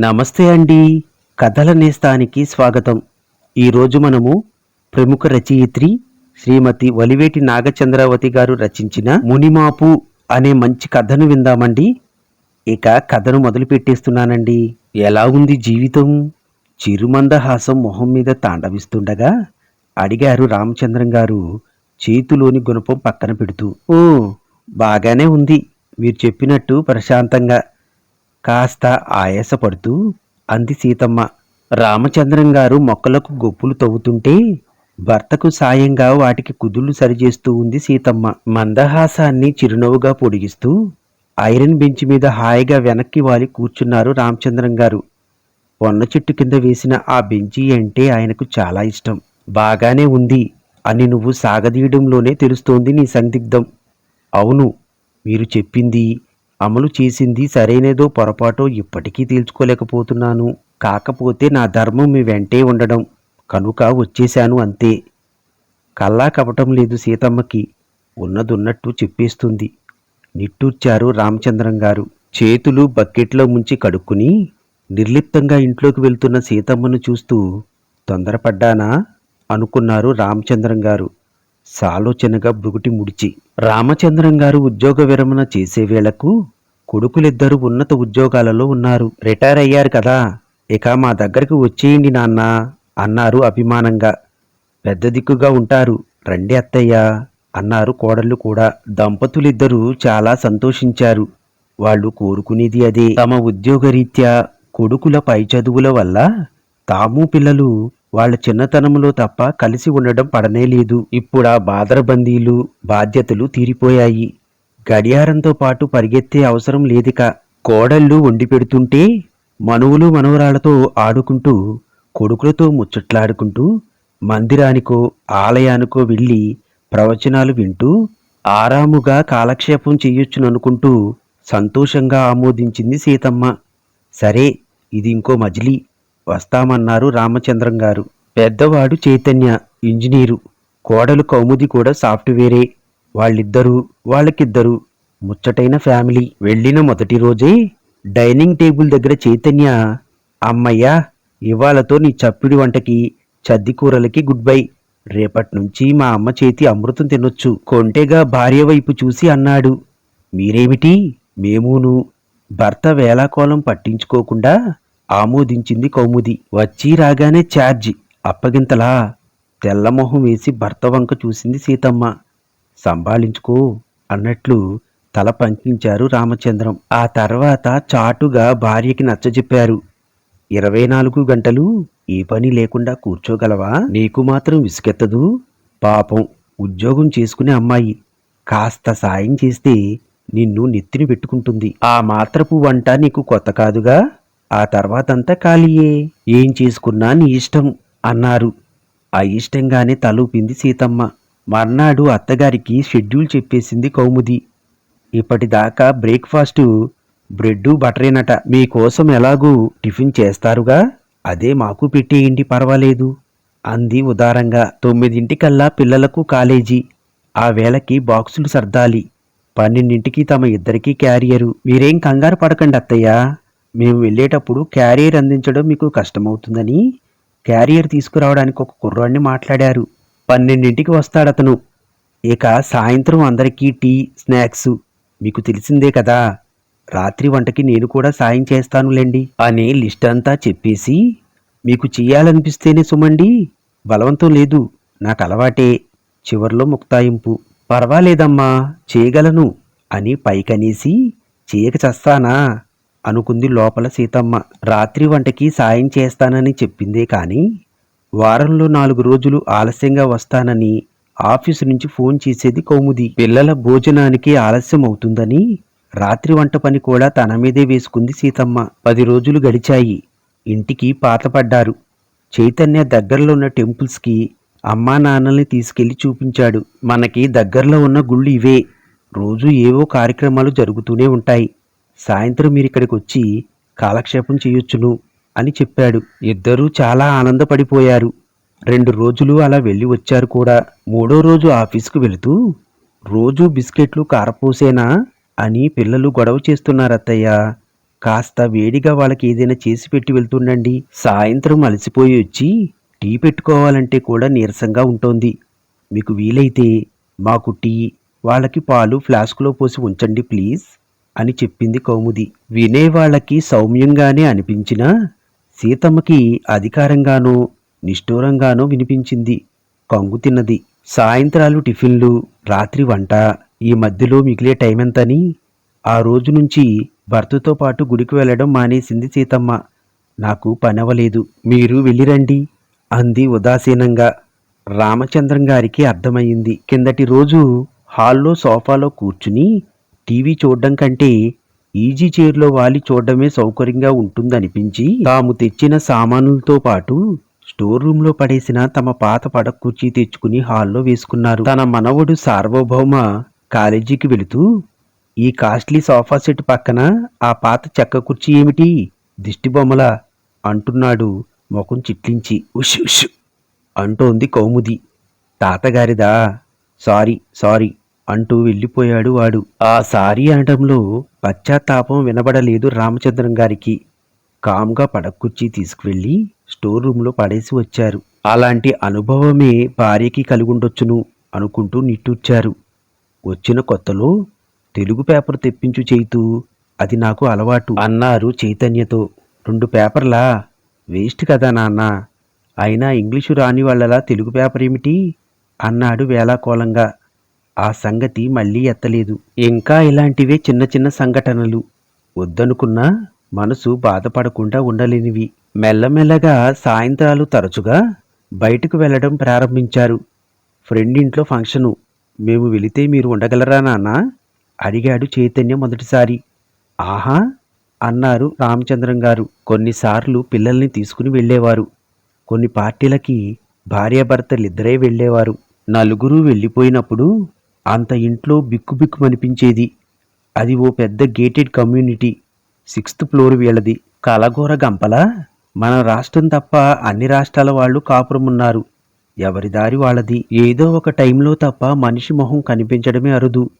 నమస్తే అండి. కథల నేస్తానికి స్వాగతం. ఈరోజు మనము ప్రముఖ రచయిత్రి శ్రీమతి వలివేటి నాగచంద్రావతి గారు రచించిన మునిమాపు అనే మంచి కథను విందామండి. ఇక కథను మొదలు పెట్టేస్తున్నానండి. ఎలా ఉంది జీవితం? చిరుమందహాసం మొహం మీద తాండవిస్తుండగా అడిగారు రామచంద్రం గారు చేతిలోని గుణపం పక్కన పెడుతూ. ఓ బాగానే ఉంది. మీరు చెప్పినట్టు ప్రశాంతంగా. కాస్త ఆయాసపడుతూ అంది సీతమ్మ. రామచంద్రం గారు మొక్కలకు గొప్పులు తవ్వుతుంటే భర్తకు సాయంగా వాటికి కుదుళ్ళు సరిచేస్తూ ఉంది సీతమ్మ. మందహాసాన్ని చిరునవ్వుగా పొడిగిస్తూ ఐరన్ బెంచ్ మీద హాయిగా వెనక్కి వాలి కూర్చున్నారు రామచంద్రం గారు. పొన్న చెట్టు కింద వేసిన ఆ బెంచి అంటే ఆయనకు చాలా ఇష్టం. బాగానే ఉంది అని నువ్వు సాగదీయడంలోనే తెలుస్తోంది నీ సందిగ్ధం. అవును మీరు చెప్పింది అమలు చేసింది సరైనదో పొరపాటో ఇప్పటికీ తేల్చుకోలేకపోతున్నాను. కాకపోతే నా ధర్మం మీ వెంటే ఉండడం. కనుక వచ్చేశాను అంతే. కల్లా కపటం లేదు సీతమ్మకి. ఉన్నదున్నట్టు చెప్పేస్తుంది. నిట్టూర్చారు రామచంద్రం గారు. చేతులు బకెట్లో ముంచి కడుక్కుని నిర్లిప్తంగా ఇంట్లోకి వెళ్తున్న సీతమ్మను చూస్తూ తొందరపడ్డానా? అనుకున్నారు రామచంద్రం గారు. సాలోచనగా బృగుటి ముడిచి రామచంద్రం గారు ఉద్యోగ విరమణ చేసే వేళకు కొడుకులిద్దరూ ఉన్నత ఉద్యోగాలలో ఉన్నారు. రిటైర్ అయ్యారు కదా. ఇక మా దగ్గరికి వచ్చేయండి నాన్న అన్నారు అభిమానంగా. పెద్ద దిక్కుగా ఉంటారు. రండి అత్తయ్య అన్నారు కోడళ్ళు కూడా. దంపతులిద్దరూ చాలా సంతోషించారు. వాళ్ళు కోరుకునేది అదే. తమ ఉద్యోగరీత్యా కొడుకుల పై చదువుల వల్ల తాము పిల్లలు వాళ్ళ చిన్నతనంలో తప్ప కలిసి ఉండడం పడనే లేదు. ఇప్పుడా బాదరబందీలు బాధ్యతలు తీరిపోయాయి. గడియారంతో పాటు పరిగెత్తే అవసరం లేదిక. కోడళ్ళు వండి పెడుతుంటే మనువులు మనవరాళ్ళతో ఆడుకుంటూ కొడుకులతో ముచ్చట్లాడుకుంటూ మందిరానికో ఆలయానికో వెళ్ళి ప్రవచనాలు వింటూ ఆరాముగా కాలక్షేపం చెయ్యొచ్చుననుకుంటూ సంతోషంగా ఆమోదించింది సీతమ్మ. సరే ఇది ఇంకో మజిలీ. వస్తామన్నారు రామచంద్రం గారు. పెద్దవాడు చైతన్య ఇంజనీరు. కోడలు కౌముది కూడా సాఫ్ట్వేరే. వాళ్ళిద్దరూ వాళ్ళకిద్దరూ ముచ్చటైన ఫ్యామిలీ. వెళ్ళిన మొదటి రోజే డైనింగ్ టేబుల్ దగ్గర చైతన్య అమ్మయ్యా ఇవాళతో నీ చప్పిడి వంటకి చద్ది కూరలకి గుడ్ బై. రేపటి నుంచి మా అమ్మ చేతి అమృతం తినొచ్చు. కొంటెగా భార్య వైపు చూసి అన్నాడు. మీరేమిటి? మేమూను. భర్త వేలాకోలం పట్టించుకోకుండా ఆమోదించింది కౌముది. వచ్చి రాగానే ఛార్జి అప్పగింతలా తెల్లమొహం వేసి భర్త వంక చూసింది సీతమ్మ. సంభాళించుకో అన్నట్లు తల పంకించారు రామచంద్రం. ఆ తర్వాత చాటుగా భార్యకి నచ్చజెప్పారు. ఇరవై నాలుగు గంటలు ఏ పని లేకుండా కూర్చోగలవా? నీకు మాత్రం విసుకెత్తదు పాపం ఉద్యోగం చేసుకునే అమ్మాయి. కాస్త సాయం చేస్తే నిన్ను నెత్తిని పెట్టుకుంటుంది. ఆ మాత్రపు వంట నీకు కొత్త కాదుగా? ఆ తర్వాతంతా ఖాళీయే. ఏం చేసుకున్నా నీ ఇష్టం అన్నారు. ఆ ఇష్టంగానే తలూపింది సీతమ్మ. మర్నాడు అత్తగారికి షెడ్యూల్ చెప్పేసింది కౌముది. ఇప్పటిదాకా బ్రేక్ఫాస్టు బ్రెడ్డు బటరేనట. మీకోసం ఎలాగూ టిఫిన్ చేస్తారుగా? అదే మాకు పెట్టేయండి పర్వాలేదు అంది ఉదారంగా. తొమ్మిదింటికల్లా పిల్లలకు కాలేజీ. ఆ వేళకి బాక్సులు సర్దాలి. పన్నెండింటికి తమ ఇద్దరికీ క్యారియరు. మీరేం కంగారు పడకండి అత్తయ్య. మేము వెళ్ళేటప్పుడు క్యారియర్ అందించడం మీకు కష్టమవుతుందని క్యారియర్ తీసుకురావడానికి ఒక కుర్రాడిని మాట్లాడారు. పన్నెండింటికి వస్తాడతను. ఇక సాయంత్రం అందరికీ టీ స్నాక్స్ మీకు తెలిసిందే కదా. రాత్రి వంటకి నేను కూడా సాయం చేస్తానులేండి అని లిస్ట్ అంతా చెప్పేసి మీకు చెయ్యాలనిపిస్తేనే సుమండి బలవంతం లేదు. నాకు అలవాటే. చివర్లో ముక్తాయింపు. పర్వాలేదమ్మా చేయగలను అని పైకనేసి చేయక చస్తానా? అనుకుంది లోపల సీతమ్మ. రాత్రి వంటకి సాయం చేస్తానని చెప్పిందే కానీ వారంలో నాలుగు రోజులు ఆలస్యంగా వస్తానని ఆఫీసు నుంచి ఫోన్ చేసేది కౌముది. పిల్లల భోజనానికి ఆలస్యం అవుతుందని రాత్రి వంట పని కూడా తన మీదే వేసుకుంది సీతమ్మ. పది రోజులు గడిచాయి. ఇంటికి పాతపడ్డారు. చైతన్య దగ్గరలో ఉన్న టెంపుల్స్కి అమ్మా నాన్నల్ని తీసుకెళ్ళి చూపించాడు. మనకి దగ్గరలో ఉన్న గుళ్ళు ఇవే. రోజు ఏవో కార్యక్రమాలు జరుగుతూనే ఉంటాయి. సాయంత్రం మీరు ఇక్కడికి వచ్చి కాలక్షేపం చేయొచ్చును అని చెప్పాడు. ఇద్దరూ చాలా ఆనందపడిపోయారు. రెండు రోజులు అలా వెళ్ళి వచ్చారు కూడా. మూడో రోజు ఆఫీసుకు వెళుతూ రోజూ బిస్కెట్లు కారపూసేనా? అని పిల్లలు గొడవ చేస్తున్నారత్తయ్య కాస్త వేడిగా వాళ్ళకి ఏదైనా చేసి పెట్టి వెళ్తుండండి. సాయంత్రం అలసిపోయి వచ్చి టీ పెట్టుకోవాలంటే కూడా నీరసంగా ఉంటోంది. మీకు వీలైతే మాకు టీ వాళ్ళకి పాలు ఫ్లాస్క్లో పోసి ఉంచండి ప్లీజ్. అని చెప్పింది కౌముది. వినేవాళ్ళకి సౌమ్యంగానే అనిపించినా సీతమ్మకి అధికారంగానో నిష్ఠూరంగానో వినిపించింది. కంగు తిన్నది. సాయంత్రాలు టిఫిన్లు రాత్రి వంట ఈ మధ్యలో మిగిలే టైం ఎంతని ఆ రోజు నుంచి భర్తతో పాటు గుడికి వెళ్ళడం మానేసింది సీతమ్మ. నాకు పనవలేదు మీరు వెళ్ళిరండి అంది ఉదాసీనంగా. రామచంద్రం గారికి అర్థమయ్యింది. కిందటి రోజు హాల్లో సోఫాలో కూర్చుని టీవీ చూడడం కంటే ఈజీ చైర్లో వాలి చూడడమే సౌకర్యంగా ఉంటుందనిపించి తాము తెచ్చిన సామానులతో పాటు స్టోర్ రూమ్లో పడేసిన తమ పాత పడక కుర్చీ తెచ్చుకుని హాల్లో వేసుకున్నారు. తన మనవడు సార్వభౌమ కాలేజీకి వెళుతూ ఈ కాస్ట్లీ సోఫా సెట్ పక్కన ఆ పాత చెక్క కుర్చీ ఏమిటి? దిష్టిబొమ్మల అంటున్నాడు ముఖం చిట్లించి. ఉష్ ఉష్ అంటోంది కౌముది. తాతగారిదా? Sorry sorry! అంటూ వెళ్ళిపోయాడు వాడు. ఆ సారీ అనడంలో పశ్చాత్తాపం వినబడలేదు రామచంద్రం గారికి. కామ్గా పడకుర్చీ తీసుకువెళ్ళి స్టోర్ రూమ్లో పడేసి వచ్చారు. అలాంటి అనుభవమే భార్యకి కలుగుండొచ్చును అనుకుంటూ నిట్టూర్చారు. వచ్చిన కొత్తలో తెలుగు పేపర్ తెప్పించు చేతూ అది నాకు అలవాటు అన్నారు చైతన్యతో. రెండు పేపర్లా? వేస్ట్ కదా నాన్న. అయినా ఇంగ్లీషు రాని వాళ్ళలా తెలుగు పేపర్ ఏమిటి అన్నాడు వేలాకోలంగా ఆ సంగతి మళ్ళీ ఎత్తలేదు. ఇంకా ఇలాంటివే చిన్న చిన్న సంఘటనలు. వద్దనుకున్నా మనసు బాధపడకుండా ఉండలేనివి. మెల్లమెల్లగా సాయంత్రాలు తరచుగా బయటకు వెళ్ళడం ప్రారంభించారు. ఫ్రెండ్ ఇంట్లో ఫంక్షను. మేము వెళితే మీరు ఉండగలరా నాన్న? అడిగాడు చైతన్య మొదటిసారి. ఆహా! అన్నారు రామచంద్రం గారు. కొన్నిసార్లు పిల్లల్ని తీసుకుని వెళ్ళేవారు. కొన్ని పార్టీలకి భార్యాభర్తలిద్దరే వెళ్ళేవారు. నలుగురు వెళ్ళిపోయినప్పుడు అంత ఇంట్లో బిక్కుబిక్కుమనిపించేది అది ఓ పెద్ద గేటెడ్ కమ్యూనిటీ సిక్స్త్ ఫ్లోర్ వీళ్ళది. కలగోర గంపల? మన రాష్ట్రం తప్ప అన్ని రాష్ట్రాల వాళ్ళు కాపురం ఉన్నారు ఎవరి దారి వాళ్ళది? ఏదో ఒక టైంలో తప్ప మనిషి మొహం కనిపించడమే అరుదు.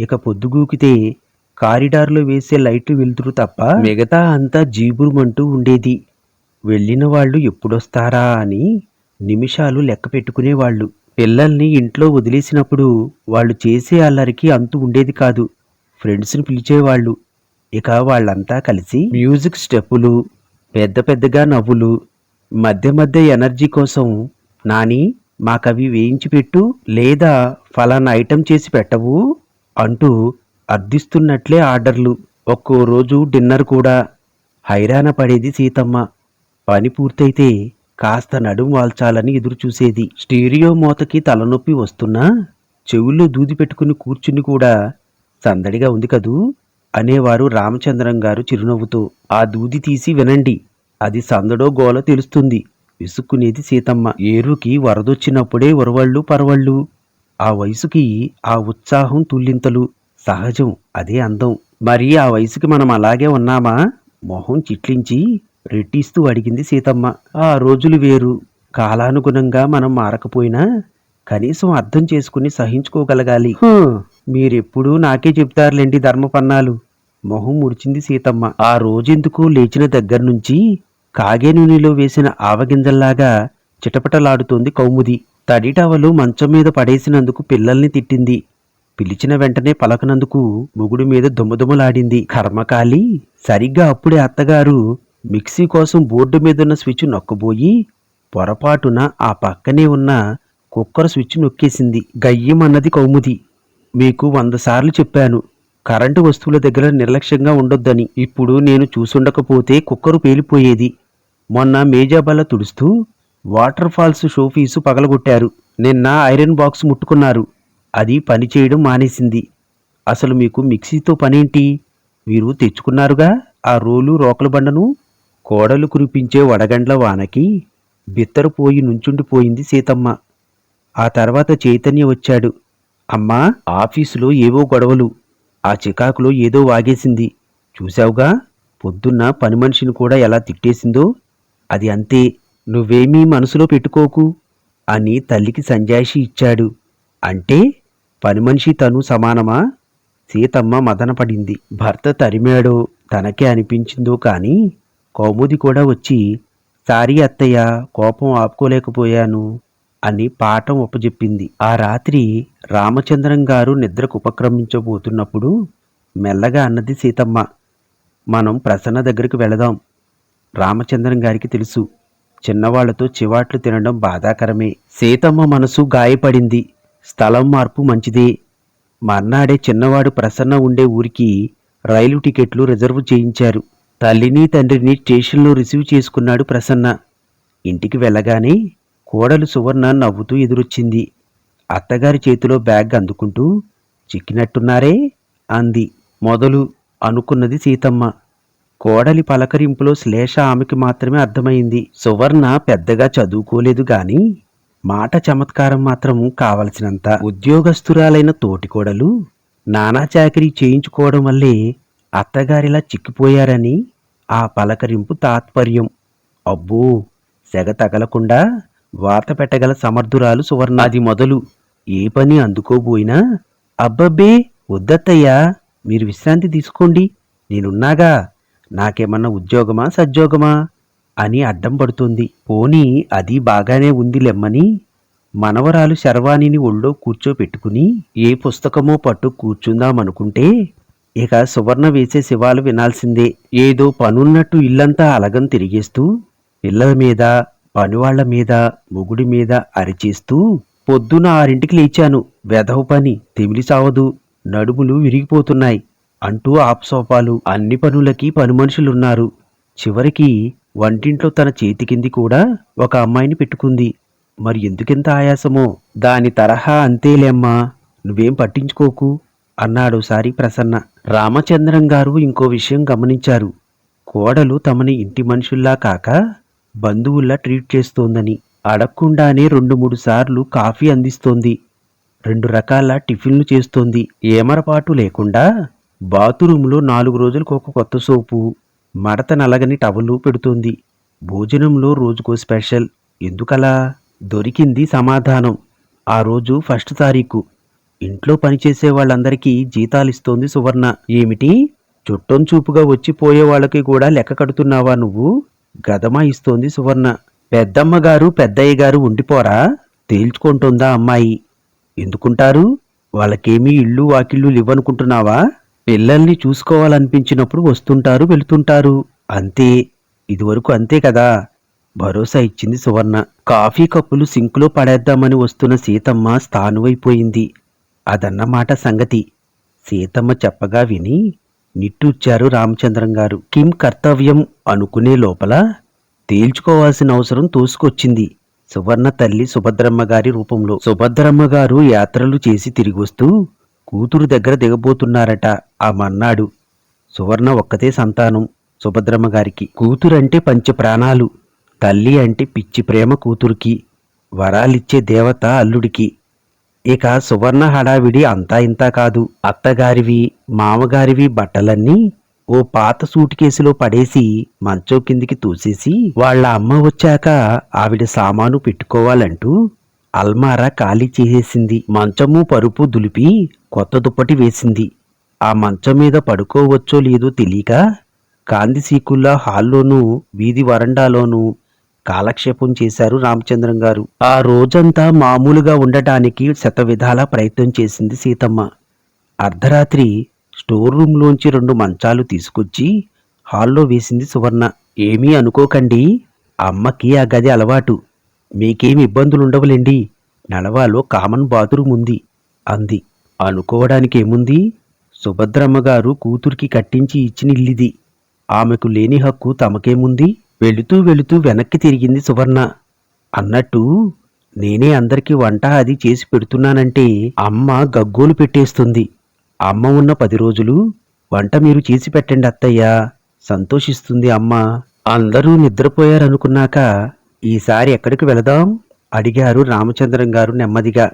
ఇక పొద్దుగూకితే కారిడార్లో వేసే లైట్లు వెలుతురు తప్ప మిగతా అంతా జీబురుమంటూ ఉండేది. వెళ్ళిన వాళ్ళు ఎప్పుడొస్తారా అని నిమిషాలు లెక్క పెట్టుకునేవాళ్ళు. పిల్లల్ని ఇంట్లో వదిలేసినప్పుడు వాళ్ళు చేసే అల్లరికి అంతు ఉండేది కాదు. ఫ్రెండ్స్ని పిలిచేవాళ్ళు. ఇక వాళ్ళంతా కలిసి మ్యూజిక్ స్టెప్పులు పెద్ద పెద్దగా నవ్వులు మధ్య మధ్య ఎనర్జీ కోసం నాని మాకవి వేయించి పెట్టు లేదా ఫలానా ఐటెం చేసి పెట్టవు అంటూ అర్థిస్తున్నట్లే ఆర్డర్లు. ఒక్కో రోజు డిన్నర్ కూడా. హైరాణ పడేది సీతమ్మ. పని పూర్తయితే కాస్త నడుం వాల్చాలని ఎదురుచూసేది. స్టీరియో మోతకి తలనొప్పి వస్తున్నా చెవుల్లో దూది పెట్టుకుని కూర్చుని కూడా సందడిగా ఉంది కదూ? అనేవారు రామచంద్రం గారు చిరునవ్వుతో. ఆ దూది తీసి వినండి అది సందడో గోల తెలుస్తుంది విసుక్కునేది సీతమ్మ. ఏరుకి వరదొచ్చినప్పుడే ఉరవళ్ళు పరవళ్ళు. ఆ వయసుకి ఆ ఉత్సాహం తుల్లింతలు. సహజం అదే అందం. మరి ఆ వయసుకి మనం అలాగే ఉన్నామా? మొహం చిట్లించి రెట్టిస్తూ అడిగింది సీతమ్మ. ఆ రోజులు వేరు. కాలానుగుణంగా మనం మారకపోయినా కనీసం అర్థం చేసుకుని సహించుకోగలగాలి. "హూ, మీరెప్పుడూ నాకే చెప్తారులేండి ధర్మపన్నాలు. మొహం ముడిచింది సీతమ్మ. ఆ రోజెందుకు లేచిన దగ్గర నుంచి కాగే నూనెలో వేసిన ఆవగింజల్లాగా చిటపటలాడుతోంది కౌముది. తడి టవలు మంచం మీద పడేసినందుకు పిల్లల్ని తిట్టింది. పిలిచిన వెంటనే పలకనందుకు మొగుడు మీద దుమ్మదుమ్మలాడింది కర్మకాలి సరిగ్గా అప్పుడే అత్తగారు మిక్సీ కోసం బోర్డు మీదున్న స్విచ్ నొక్కబోయి పొరపాటున ఆ పక్కనే ఉన్న కుక్కర్ స్విచ్ నొక్కేసింది. గయ్యమన్నది కౌముది. మీకు వంద సార్లు చెప్పాను కరెంటు వస్తువుల దగ్గర నిర్లక్ష్యంగా ఉండొద్దని. ఇప్పుడు నేను చూసుండకపోతే కుక్కరు పేలిపోయేది. మొన్న మేజాబల్ల తుడుస్తూ వాటర్ ఫాల్స్ షోఫీసు పగలగొట్టారు. నిన్న ఐరన్ బాక్స్ ముట్టుకున్నారు. అది పనిచేయడం మానేసింది. అసలు మీకు మిక్సీతో పనేంటి? మీరు తెచ్చుకున్నారుగా ఆ రోలు రోకల బండను? కోడలు కురిపించే వడగండ్ల వానకి బిత్తరపోయి నుంచుండిపోయింది సీతమ్మ. ఆ తర్వాత చైతన్య వచ్చాడు. అమ్మా ఆఫీసులో ఏవో గొడవలు ఆ చికాకులో ఏదో వాగేసింది. చూశావుగా పొద్దున్న పని మనిషిని కూడా ఎలా తిట్టేసిందో? అది అంతే నువ్వేమీ మనసులో పెట్టుకోకు అని తల్లికి సంజాయిషి ఇచ్చాడు. అంటే పని మనిషి తను సమానమా? సీతమ్మ మదనపడింది భర్త తరిమాడో తనకే అనిపించిందో కానీ కౌముది కూడా వచ్చి సారీ అత్తయ్య కోపం ఆపుకోలేకపోయాను అని పాఠం ఒప్పజెప్పింది ఆ రాత్రి రామచంద్రం గారు నిద్రకు ఉపక్రమించబోతున్నప్పుడు మెల్లగా అన్నది సీతమ్మ మనం ప్రసన్న దగ్గరికి వెళదాం. రామచంద్రం గారికి తెలుసు చిన్నవాళ్ళతో చివాట్లు తినడం బాధాకరమే. సీతమ్మ మనసు గాయపడింది స్థలం మార్పు మంచిదే. మర్నాడే చిన్నవాడు ప్రసన్న ఉండే ఊరికి రైలు టికెట్లు రిజర్వ్ చేయించారు. తల్లిని తండ్రిని స్టేషన్లో రిసీవ్ చేసుకున్నాడు ప్రసన్న. ఇంటికి వెళ్ళగానే కోడలు సువర్ణ నవ్వుతూ ఎదురొచ్చింది. అత్తగారి చేతిలో బ్యాగ్ అందుకుంటూ చిక్కినట్టున్నారే? అంది. మొదలు అనుకున్నది సీతమ్మ. కోడలి పలకరింపులో శ్లేష ఆమెకి మాత్రమే అర్థమైంది. సువర్ణ పెద్దగా చదువుకోలేదు గాని మాట చమత్కారం మాత్రం కావలసినంత ఉద్యోగస్తురాలైన తోటికోడలు నానా చాకరీ చేయించుకోవడం వల్లే అత్తగారిలా చిక్కిపోయారని ఆ పలకరింపు తాత్పర్యం. అబ్బో! సెగ తగలకుండా వాత పెట్టగల సమర్థురాలు సువర్ణాది మొదలు. ఏ పని అందుకోబోయినా? అబ్బబ్బే! వద్దత్తయ్యా మీరు విశ్రాంతి తీసుకోండి. నేనున్నాగా. నాకేమన్నా ఉద్యోగమా సద్యోగమా? అని అడ్డం పడుతుంది. పోనీ అది బాగానే ఉంది లెమ్మని మనవరాలు శర్వాణిని ఒళ్ళో కూర్చోపెట్టుకుని ఏ పుస్తకమో పట్టు కూర్చుందామనుకుంటే ఇక సువర్ణ వేసే శివాలు వినాల్సిందే. ఏదో పనున్నట్టు ఇల్లంతా అలగం తిరిగేస్తూ పిల్లల మీద పనివాళ్ళ మీద మొగుడి మీద అరిచేస్తూ పొద్దున ఆరింటికి లేచాను. వెధవ పని తెమిలి సావదు. నడుములు విరిగిపోతున్నాయి. అంటూ ఆప్సోపాలు. అన్ని పనులకి పని మనుషులున్నారు. చివరికి వంటింట్లో తన చేతి కింది కూడా ఒక అమ్మాయిని పెట్టుకుంది. మరి ఎందుకెంత ఆయాసమో. దాని తరహా అంతేలేమ్మా. నువ్వేం పట్టించుకోకు. అన్నాడు సారి ప్రసన్న. రామచంద్రం గారు ఇంకో విషయం గమనించారు. కోడలు తమని ఇంటి మనుషుల్లా కాక బంధువుల్లా ట్రీట్ చేస్తోందని. అడగకుండానే రెండు మూడు సార్లు కాఫీ అందిస్తోంది. రెండు రకాల టిఫిన్లు చేస్తోంది. ఏమరపాటు లేకుండా బాత్రూంలో నాలుగు రోజులకు ఒక కొత్త సోపు మడత నలగని టవలు పెడుతోంది. భోజనంలో రోజుకో స్పెషల్. ఎందుకలా? దొరికింది సమాధానం. ఆ రోజు ఫస్ట్ తారీఖు. ఇంట్లో పనిచేసే వాళ్ళందరికీ జీతాలిస్తోంది సువర్ణ. ఏమిటి? చుట్టం చూపుగా వచ్చిపోయే వాళ్ళకి కూడా లెక్క కడుతున్నావా నువ్వు? గదమా ఇస్తోంది సువర్ణ. పెద్దమ్మ గారు పెద్దయ్య గారు ఉండిపోరా? తేల్చుకుంటుందా అమ్మాయి? ఎందుకుంటారు? వాళ్ళకేమీ ఇల్లు వాకిళ్ళు ఇవ్వనుకుంటున్నావా పిల్లల్ని చూసుకోవాలనిపించినప్పుడు వస్తుంటారు వెళుతుంటారు. అంతే. ఇదివరకు అంతే కదా. భరోసా ఇచ్చింది సువర్ణ. కాఫీ కప్పులు సింకులో పడేద్దామని వస్తున్న సీతమ్మ స్థానువైపోయింది. అదన్నమాట సంగతి. సీతమ్మ చెప్పగా విని నిట్టూర్చారు రామచంద్రం గారు. కిం కర్తవ్యం అనుకునే లోపల తేల్చుకోవాల్సిన అవసరం తోసుకొచ్చింది. సువర్ణ తల్లి సుభద్రమ్మ గారి రూపంలో. సుభద్రమ్మ గారు యాత్రలు చేసి తిరిగొస్తూ కూతురు దగ్గర దిగబోతున్నారట ఆ మన్నాడు సువర్ణ ఒక్కతే సంతానం సుభద్రమ్మ గారికి. కూతురంటే పంచ ప్రాణాలు. తల్లి అంటే పిచ్చి ప్రేమ కూతురికి. వరాలిచ్చే దేవత అల్లుడికి. ఇక సువర్ణ హడావిడి అంతా ఇంతా కాదు. అత్తగారివి మామగారివి బట్టలన్నీ ఓ పాత సూట్ కేసులో పడేసి మంచం కిందికి తూసేసి వాళ్ళ అమ్మ వచ్చాక ఆవిడ సామాను పెట్టుకోవాలంటూ అల్మారా ఖాళీ చేసేసింది. మంచము పరుపు దులిపి కొత్త దుప్పటి వేసింది. ఆ మంచం మీద పడుకోవచ్చో లేదో తెలియక కాంది సీకుల్లా హాల్లోనూ వీధి వరండాలోనూ కాలక్షేపం చేశారు రామచంద్రం గారు. ఆ రోజంతా మామూలుగా ఉండటానికి శతవిధాల ప్రయత్నం చేసింది సీతమ్మ. అర్ధరాత్రి స్టోర్ రూమ్లోంచి రెండు మంచాలు తీసుకొచ్చి హాల్లో వేసింది సువర్ణ. ఏమీ అనుకోకండి అమ్మకి ఆ గది అలవాటు. మీకేమి ఇబ్బందులుండవులేండి నడవాలో కామన్ బాత్రూమ్ ఉంది అంది. అనుకోవడానికి ఏముంది? సుభద్రమ్మ గారు కూతురికి కట్టించి ఇచ్చిన ఇల్లిది. ఆమెకు లేని హక్కు తమకేముంది? వెళుతూ వెళుతూ వెనక్కి తిరిగింది సువర్ణ. అన్నట్టు నేనే అందరికీ వంట అది చేసి పెడుతున్నానంటే అమ్మ గగ్గోలు పెట్టేస్తుంది. అమ్మ ఉన్న పది రోజులు వంట మీరు చేసి పెట్టండి అత్తయ్యా. సంతోషిస్తుంది అమ్మ. అందరూ నిద్రపోయారనుకున్నాక ఈసారి ఎక్కడికి వెళదాం? అడిగారు రామచంద్రం గారు నెమ్మదిగా.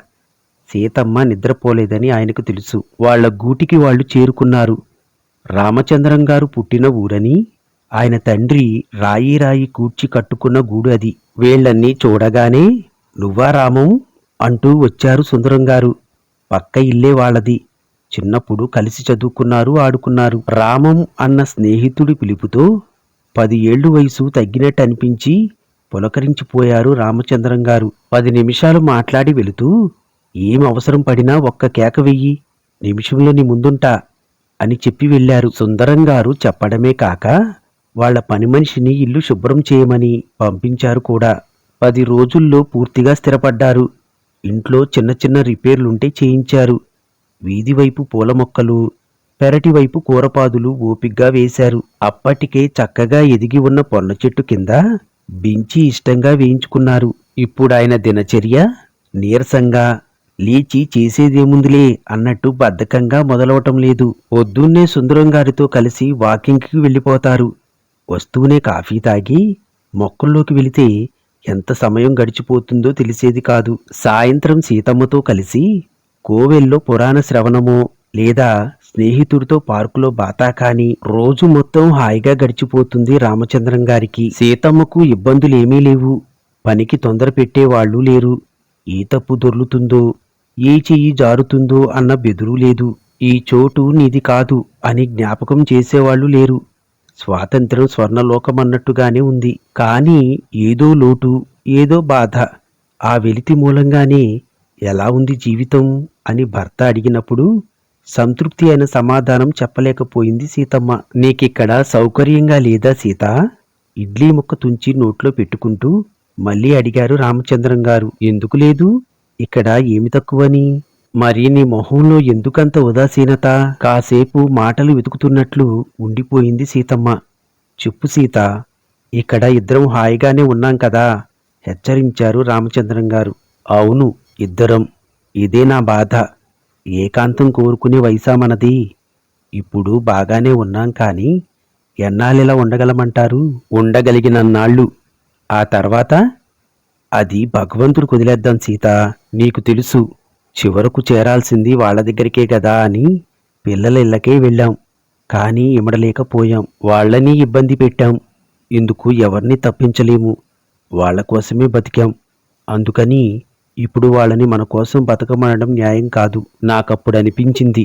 సీతమ్మ నిద్రపోలేదని ఆయనకు తెలుసు. వాళ్ళ గూటికి వాళ్ళు చేరుకున్నారు. రామచంద్రం గారు పుట్టిన ఊరని ఆయన తండ్రి రాయి రాయి కూర్చి కట్టుకున్న గూడు అది. వీళ్ళన్నీ చూడగానే నువ్వా రామం? అంటూ వచ్చారు సుందరం గారు పక్క ఇల్లే వాళ్ళది. చిన్నప్పుడు కలిసి చదువుకున్నారు ఆడుకున్నారు. రామం అన్న స్నేహితుడి పిలుపుతో పది ఏళ్ళు వయసు తగ్గినట్టు అనిపించి పులకరించిపోయారు రామచంద్రం గారు పది నిమిషాలు మాట్లాడి వెళుతూ ఏం అవసరం పడినా ఒక్క కేక వెయ్యి. నిమిషంలో నీ ముందుంటా అని చెప్పి వెళ్ళారు. సుందరం గారు చెప్పడమే కాక వాళ్ళ పని మనిషిని ఇల్లు శుభ్రం చేయమని పంపించారు కూడా. పది రోజుల్లో పూర్తిగా స్థిరపడ్డారు. ఇంట్లో చిన్న చిన్న రిపేర్లుంటే చేయించారు. వీధి వైపు పూల మొక్కలు పెరటి వైపు కూరపాదులు ఓపిగ్గా వేశారు. అప్పటికే చక్కగా ఎదిగి ఉన్న పొన్న చెట్టు కింద బించి ఇష్టంగా వేయించుకున్నారు. ఇప్పుడు ఆయన దినచర్య నీరసంగా లేచి చేసేదేముందిలే అన్నట్టు బద్ధకంగా మొదలవటం లేదు. పొద్దున్నే సుందరం గారితో కలిసి వాకింగ్కి వెళ్ళిపోతారు. వస్తూనే కాఫీ తాగి మొక్కల్లోకి వెళితే ఎంత సమయం గడిచిపోతుందో తెలిసేది కాదు. సాయంత్రం సీతమ్మతో కలిసి కోవెల్లో పురాణ శ్రవణమో లేదా స్నేహితుడితో పార్కులో బాతా కాని రోజు మొత్తం హాయిగా గడిచిపోతుంది రామచంద్రం గారికి. సీతమ్మకు ఇబ్బందులేమీ లేవు. పనికి తొందర పెట్టేవాళ్ళు లేరు. ఏ తప్పు దొర్లుతుందో ఏ చెయ్యి జారుతుందో అన్న బెదురు లేదు. ఈ చోటు నీది కాదు అని జ్ఞాపకం చేసేవాళ్ళు లేరు. స్వాతంత్ర్యం స్వర్ణలోకమన్నట్టుగానే ఉంది. కానీ ఏదో లోటు ఏదో బాధ. ఆ వెలితి మూలంగానే ఎలా ఉంది జీవితం అని భర్త అడిగినప్పుడు సంతృప్తి అయిన సమాధానం చెప్పలేకపోయింది సీతమ్మ. నీకిక్కడ సౌకర్యంగా లేదా సీత? ఇడ్లీ ముక్క తుంచి నోట్లో పెట్టుకుంటూ మళ్ళీ అడిగారు రామచంద్రం గారు. ఎందుకు లేదు? ఇక్కడ ఏమి తక్కువని? మరి నీ మొహంలో ఎందుకంత ఉదాసీనత? కాసేపు మాటలు వెతుకుతున్నట్లు ఉండిపోయింది సీతమ్మ. చెప్పు సీత ఇక్కడ ఇద్దరం హాయిగానే ఉన్నాం కదా? హెచ్చరించారు రామచంద్రం గారు. అవును ఇద్దరం. ఇదే నా బాధ. ఏకాంతం కోరుకునే వయసా మనది. ఇప్పుడు బాగానే ఉన్నాం కానీ ఎన్నాళ్ళిలా ఉండగలమంటారు? ఉండగలిగినన్నాళ్ళు. ఆ తర్వాత? అది భగవంతుడు కుదిలేద్దాం సీత. నీకు తెలుసు. చివరకు చేరాల్సింది వాళ్ళ దగ్గరికే కదా అని పిల్లల ఇళ్ళకే వెళ్ళాం. కానీ ఇమడలేకపోయాం. వాళ్ళని ఇబ్బంది పెట్టాం. ఇందుకు ఎవరిని తప్పించలేము. వాళ్ళ కోసమే బతికాం. అందుకని ఇప్పుడు వాళ్ళని మన కోసం బతకమనడం న్యాయం కాదు. నాకప్పుడు అనిపించింది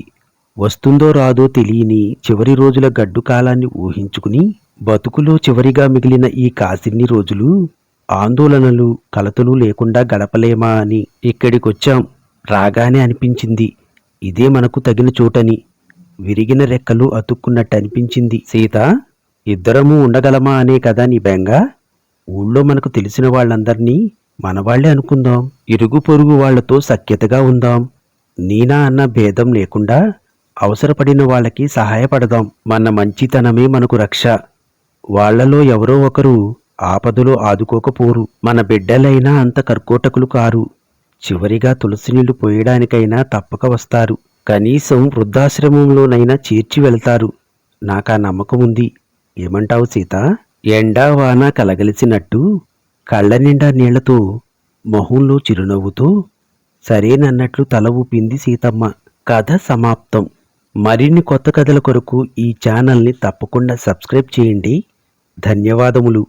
వస్తుందో రాదో తెలియని చివరి రోజుల గడ్డు కాలాన్ని ఊహించుకుని బతుకులో చివరిగా మిగిలిన ఈ కాసిన్ని రోజులు ఆందోళనలు కలతలు లేకుండా గడపలేమా అని ఇక్కడికొచ్చాం. రాగానే అనిపించింది ఇదే మనకు తగిన చోటని. విరిగిన రెక్కలు అతుక్కున్నట్టు అనిపించింది. సీత ఇద్దరము ఉండగలమా అనే కదా నీ బెంగ? ఊళ్ళో మనకు తెలిసిన వాళ్ళందర్నీ మనవాళ్ళే అనుకుందాం. ఇరుగు పొరుగు వాళ్ళతో సఖ్యతగా ఉందాం. నీనా అన్న భేదం లేకుండా అవసరపడిన వాళ్ళకి సహాయపడదాం. మన మంచితనమే మనకు రక్ష. వాళ్ళలో ఎవరో ఒకరు ఆపదలో ఆదుకోకపోరు. మన బిడ్డలైనా అంత కర్కోటకులు కారు. చివరిగా తులసి నీళ్ళు పోయడానికైనా తప్పక వస్తారు. కనీసం వృద్ధాశ్రమంలోనైనా చేర్చి వెళ్తారు. నాకా నమ్మకం ఉంది ఏమంటావు సీత? ఎండా వాన కలగలిసినట్టు కళ్ళ నిండా నీళ్ళతో మొహంలో చిరునవ్వుతో. సరేనన్నట్లు తల ఊపింది సీతమ్మ. కథ సమాప్తం. మరిన్ని కొత్త కథల కొరకు ఈ ఛానల్ని తప్పకుండా సబ్స్క్రైబ్ చేయండి. ధన్యవాదములు.